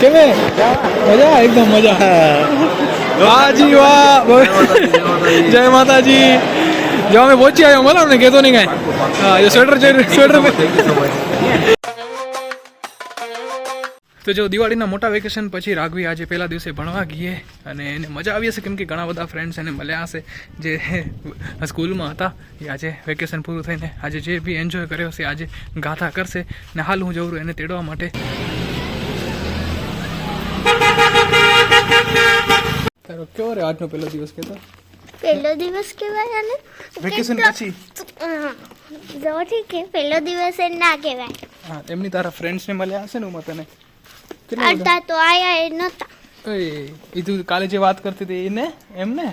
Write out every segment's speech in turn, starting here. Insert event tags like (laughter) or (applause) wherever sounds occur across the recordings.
કેમ મજા એકદમ મજા વાજી વાહ જય માતાજી. જો અમે પહોંચી આવ્યો, મળો ને કહેતો નહીં કાંઈ. સ્વેટર સ્વેટર તો જો દિવાળીના મોટા વેકેશન પછી રાઘવી આજે પહેલા દિવસે ભણવા ગઈએ અને એને મજા આવી હશે કેમ કે ઘણા બધા ફ્રેન્ડ્સ એને મળ્યા હશે જે (laughs) સ્કૂલમાં હતા. એ આજે વેકેશન પૂરું થઈને આજે જે બી એન્જોય કર્યો હશે આજે ગાથા કરશે ને હાલ હું જવું એને તેડવા માટે. તારો કેવો રે આજનો પહેલો દિવસ કેતો પહેલો દિવસ કેવાય અને વેકેશન પછી? જો ઠીક છે. પહેલો દિવસ એ ના કહેવાય. હા એમની તારા ફ્રેન્ડ્સને મળ્યા હશે ને ઉમા તને? અડધા તો આયા એ નતા. એ તું કાલે જે વાત કરતી હતી એને? એમને?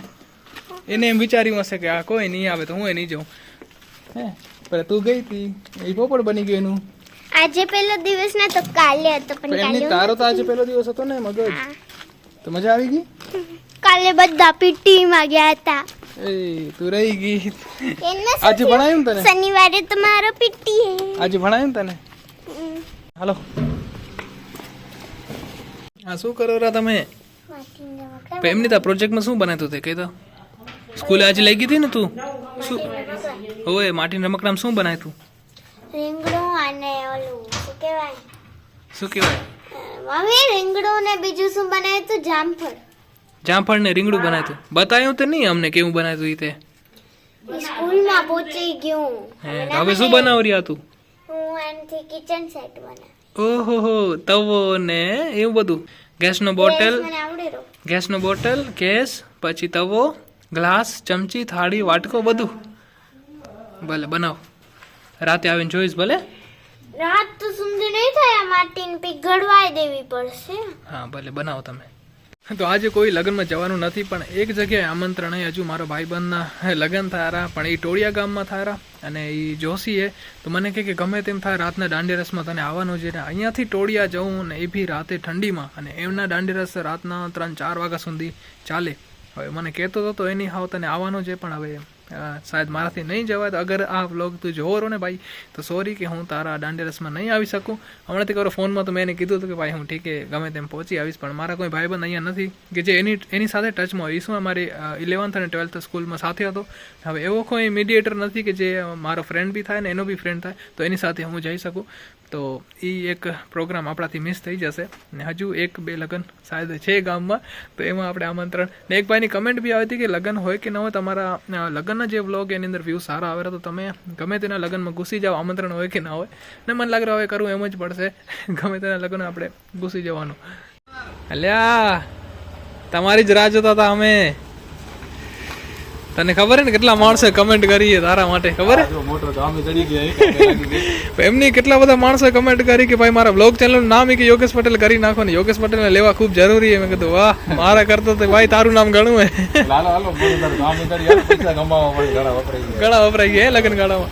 એને એમ વિચાર્યું હશે કે આ કોઈ નહીં આવે તો હું એ નહીં જાઉં. હે પણ તું ગઈ હતી એ પોપડ બની ગયું એનું. આજે પહેલો દિવસ ના તો કાલે હતો પણ કાલે તારો તો આજે પહેલો દિવસ હતો ને મગજ. તો મજા આવી ગઈ? કાલે બધા પીટી માં ગયા હતા. એ તું રહી ગઈ. આજે ભણાયું તને? શનિવારે તમારો પીટી આજે ભણાયું તને? હાલો. હા શું કરો રા તમે? એમની તાર પ્રોજેક્ટમાં શું બનાવ્યું તે કહી તો સ્કૂલે આજે લઈ ગઈ હતી ને તું? શું? ઓય માટીના રમકડામાં શું બનાવ્યું તું? રીંગણું અને ઓલું શું કહેવાય? શું કહેવાય? મમ્મી રીંગણું ને બીજું શું બનાવ્યું તું? જામફળ. જામફળ ને રીંગણું બનાવ્યું તું. બતાવ્યું તો નહીં અમને કેવું બનાવ્યું તે સ્કૂલમાં પહોંચી ગયું. હવે શું બનાવ રહ્યા તું? હું એનથી કિચન સેટ બનાવ. ઓહો તવો ને એવું બધું. ગેસનો બોટલ ગેસનો બોટલ ગેસ પછી તવો ગ્લાસ ચમચી થાળી વાટકો બધું. ભલે બનાવ. રાતે આવીને જોઈશ ભલે. રાત તો સુધી નહીં થાય આ માટીને પીગળવાય દેવી પડશે. હા ભલે બનાવો તમે. તો આજે કોઈ લગ્નમાં જવાનું નથી, પણ એક જગ્યાએ આમંત્રણ હજુ મારો ભાઈબંધના લગ્ન થારા, પણ એ ટોળિયા ગામમાં થારા અને એ જોશીએ. તો મને કહે કે ગમે તેમ થાય, રાતના દાંડિયા રસમાં તને આવવાનું છે. અહીંયાથી ટોળિયા જવું ને એ બી રાતે ઠંડીમાં અને એમના દાંડિયા રાતના ત્રણ ચાર વાગ્યા સુધી ચાલે. હવે મને કહેતો હતો એની હાવ તને આવવાનું છે, પણ હવે શાયદ મારાથી નહીં જવાય તો અગર આ વ્લોગ તું જોવો રહો ને ભાઈ, તો સોરી કે હું તારા દાંડિયા રસમાં નહીં આવી શકું. હમણાંથી કરો ફોનમાં તો મેં એને કીધું હતું કે ભાઈ હું ઠીક છે, ગમે તેમ પહોંચી આવીશ, પણ મારા કોઈ ભાઈબંધ અહીંયા નથી કે જે એની એની સાથે ટચમાં હોય. શું મારી ઇલેવન્થ અને ટ્વેલ્થ સ્કૂલમાં સાથે હતો. હવે એવો કોઈ મીડિયેટર નથી કે જે મારો ફ્રેન્ડ બી થાય ને એનો બી ફ્રેન્ડ થાય, તો એની સાથે હું જઈ શકું. તો એ એક પ્રોગ્રામ આપણાથી મિસ થઈ જશે. ને હજુ એક બે લગ્ન શાયદ છે ગામમાં. તો એમાં આપણે આમંત્રણ. ને એક ભાઈની કમેન્ટ બી આવી હતી કે લગ્ન હોય કે ન હોય તમારા લગ્નના જે વ્લોગ એની અંદર વ્યૂ સારા આવે તો તમે ગમે તેના લગ્નમાં ઘૂસી જાઓ, આમંત્રણ હોય કે ના હોય. ને મને લાગે હવે કરવું એમ જ પડશે. (laughs) ગમે તેના લગ્ન આપણે ઘૂસી જવાનું. અલ્યા, તમારી જ રાહ જોતા હતા અમે. તને ખબર હે ને કેટલા માણસે કમેન્ટ કરી તારા માટે ખબર હે? (laughs) એમની કેટલા બધા માણસો કમેન્ટ કરી કે ભાઈ મારા બ્લોગ ચેનલ નામ કે યોગેશ પટેલ કરી નાખો ને યોગેશ પટેલને લેવા ખૂબ જરૂરી છે મેં કીધું વાહ મારા કરતો તો ભાઈ તારું નામ ઘણું હે. (laughs) ઘણા વપરાઈ ગયા. હે લગ્ન ગાળામાં.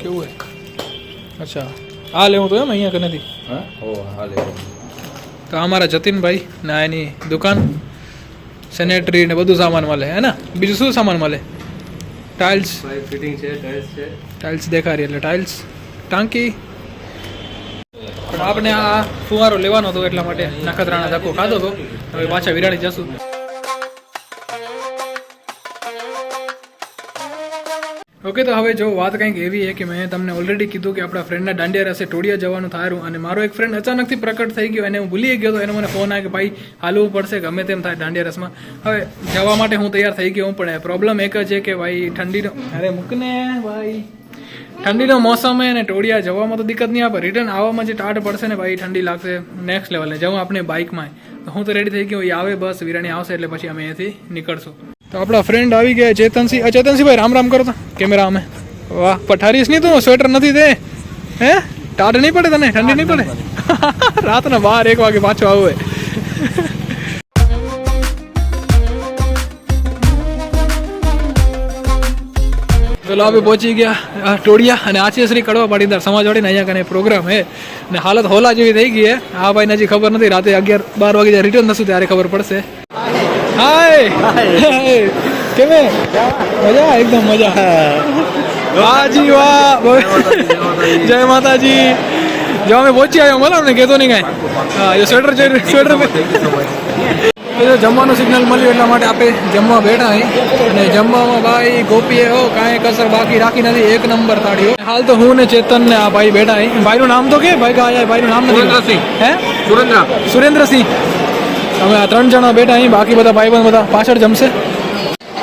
કેવું હે? અચ્છા આ લેવું તો એમ અહીંયા કે નથી? હા? ઓ હાલે તો અમારા જતીનભાઈ ના એની દુકાન સેનેટરી ને બધું સામાન મળે હે ને? બીજું શું સામાન મળે? ટાઇલ્સ ફિટિંગ છે ટાઇલ્સ છે. ટાઇલ્સ દેખાડી એટલે ટાઇલ્સ ટાંકી. પણ આપણે આ ફુવારો લેવાનો હતો એટલા માટે નખત્રાણા ધક્કો ખાધો હતો હવે પાછા વિરાણી જશું. ઓકે તો હવે જો વાત કંઈક એવી છે કે મેં તમને ઓલરેડી કીધું કે આપણા ફ્રેન્ડના દાંડિયા રસે ટોળિયા જવાનું થારું અને મારો એક ફ્રેન્ડ અચાનકથી પ્રકટ થઈ ગયો અને હું ભૂલી ગયો તો એને મને ફોન આવ્યો કે ભાઈ, હાલવું પડશે, ગમે તેમ થાય દાંડિયા રસમાં. હવે જવા માટે હું તૈયાર થઈ ગયો પણ પ્રોબ્લેમ એક જ છે કે ભાઈ, ઠંડીનો અરે મૂકને ભાઈ. ઠંડીનો મોસમ હે અને ટોળિયા જવામાં તો દિક્કત નહીં આવે રિટર્ન આવવામાં જે ટાટ પડશે ને ભાઈ, ઠંડી લાગશે. નેક્સ્ટ લેવલે જવું આપણે બાઇકમાં હું તો રેડી થઈ ગયો, એ આવે બસ, વિરાણી આવશે એટલે પછી અમે અહીંયાથી નીકળશું. તો આપણા ફ્રેન્ડ આવી ગયા ચેતનસિંહ અ, ચેતનસિંહ ભાઈ રામ રામ કરો તો. કેમેરા અમે. વાહ પઠારીશ નહીં તું સ્વેટર નથી તે. હે? ટાઢ નહીં પડે તને? ઠંડી નહીં પડે? (laughs) રાતના બાર એક વાગે પાછો આવું પેલા આપણે પહોંચી ગયા ટોળિયા અને આચે શ્રી કડવા પાટીદાર સમાજવાડીને અહીંયા કને પ્રોગ્રામ હે. અને હાલત હોલા જેવી થઈ ગઈ હે. આ ભાઈને હજી ખબર નથી રાતે અગિયાર બાર વાગે રિટર્ન થશું ત્યારે ખબર પડશે. હાય. કેમ? હે? મજા? એકદમ મજા. વાજી વાહ. જય માતાજી જો અમે પહોંચી આવ્યો બોલો ને કહેતો નહીં કાંઈ. હા એ સ્વેટર સ્વેટર જમવાનું સિગ્નલ મળ્યું એટલા માટે આપણે જમવા બેઠા અહીં. અને જમવામાં ભાઈ ગોપીએ હો કાંઈ કસર બાકી રાખી નથી. એક નંબર તાળીઓ હાલ તો હું ને ચેતન ને આ ભાઈ બેઠા અહીં. ભાઈનું નામ તો કે? ભાઈ કાંઈ ભાઈનું નામ નથી. હે? સુરેન્દ્ર. સુરેન્દ્રસિંહ. અમે આ ત્રણ જણા બેઠા અહીં, બાકી બધા ભાઈબંધ બધા પાછળ જમશે.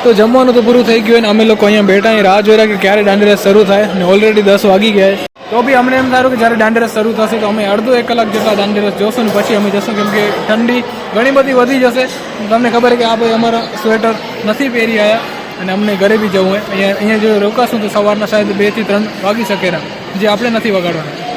તો જમવાનું તો પૂરું થઈ ગયું અને અમે લોકો અહીંયા બેઠા અહીં, રાહ જોઈ રહ્યા કે ક્યારે દાંડી શરૂ થાય અને ઓલરેડી દસ વાગી ગયા તો બી અમને એમ સારું કે જ્યારે દાંડી શરૂ થશે તો અમે અડધો એક કલાક જેટલા દાંડી રસ જોશું ને પછી અમે જશું, કેમ કે ઠંડી ઘણી બધી વધી જશે. તમને ખબર કે આ ભાઈ અમારા સ્વેટર નથી પહેરી આવ્યા અને અમને ઘરે બી જવું હોય. અહીંયા અહીંયા જો રોકાશું તો સવારના શાયદ બેથી ત્રણ વાગી શકે જે આપણે નથી વગાડવાના.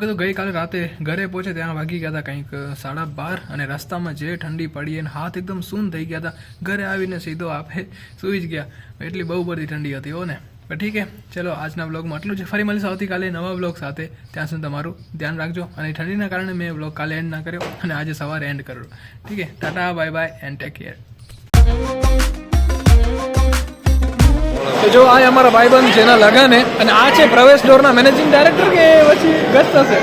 તો ગઈકાલે રાતે ઘરે પહોંચે ત્યાં વાગી ગયા હતા કંઈક સાડા બાર અને રસ્તામાં જે ઠંડી પડી અને હાથ એકદમ સૂન થઈ ગયા હતા. ઘરે આવીને સીધો આપે સૂઈ જ ગયા. એટલી બહુ બધી ઠંડી હતી હો ને. ઠીક છે ચલો આજના બ્લોગમાં આટલું છે ફરી મળીશું આવતીકાલે નવા બ્લોગ સાથે. ત્યાં સુધી તમારું ધ્યાન રાખજો અને ઠંડીના કારણે મેં બ્લોગ કાલે એન્ડ ના કર્યો અને આજે સવારે એન્ડ કર્યો ઠીક છે tata bye bye and take care તો જો આ અમારા ભાઈબંધ છે એના લગન હે અને આ છે પ્રવેશ ડોરના મેનેજિંગ ડાયરેક્ટર કે પછી ગસ્ત હશે?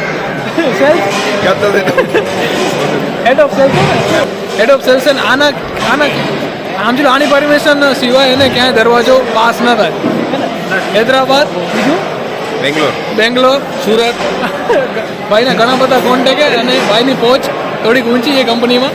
Head of sales head of sales આના આના આમ જો આની પરમિશન સિવાય એને ક્યાંય દરવાજો પાસ ન થાય. હૈદરાબાદ બીજું? બેંગ્લોર. બેંગ્લોર સુરત. ભાઈના ઘણા બધા કોન્ટેક્ટ અને ભાઈની પહોંચ થોડીક ઊંચી છે કંપનીમાં